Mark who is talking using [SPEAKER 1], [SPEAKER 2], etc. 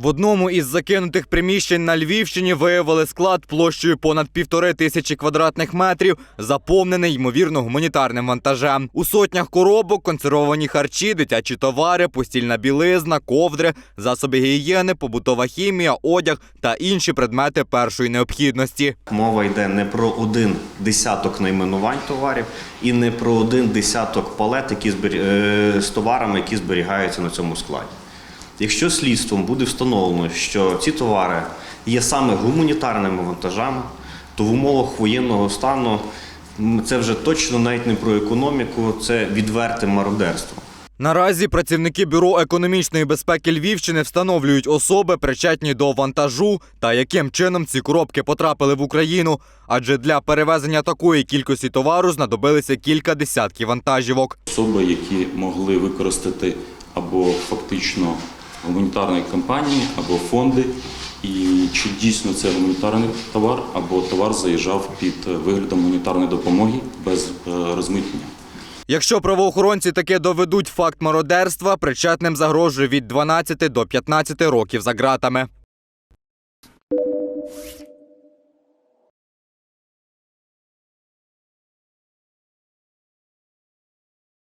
[SPEAKER 1] В одному із закинутих приміщень на Львівщині виявили склад площею понад півтори тисячі квадратних метрів, заповнений ймовірно гуманітарним вантажем. У сотнях коробок консервовані харчі, дитячі товари, постільна білизна, ковдри, засоби гігієни, побутова хімія, одяг та інші предмети першої необхідності.
[SPEAKER 2] Мова йде не про один десяток найменувань товарів і не про один десяток палет, які е, з товарами, які зберігаються на цьому складі. Якщо слідством буде встановлено, що ці товари є саме гуманітарними вантажами, то в умовах воєнного стану це вже точно навіть не про економіку, це відверте мародерство.
[SPEAKER 1] Наразі працівники бюро економічної безпеки Львівщини встановлюють особи, причетні до вантажу та яким чином ці коробки потрапили в Україну. Адже для перевезення такої кількості товару знадобилися кілька десятків вантажівок.
[SPEAKER 3] особи, які могли використати або фактично гуманітарної компанії або фонди, і чи дійсно це гуманітарний товар, або товар заїжджав під е, виглядом гуманітарної допомоги без е, розмитнення.
[SPEAKER 1] Якщо правоохоронці таки доведуть факт мародерства, причетним загрожує від 12 до 15 років за ґратами.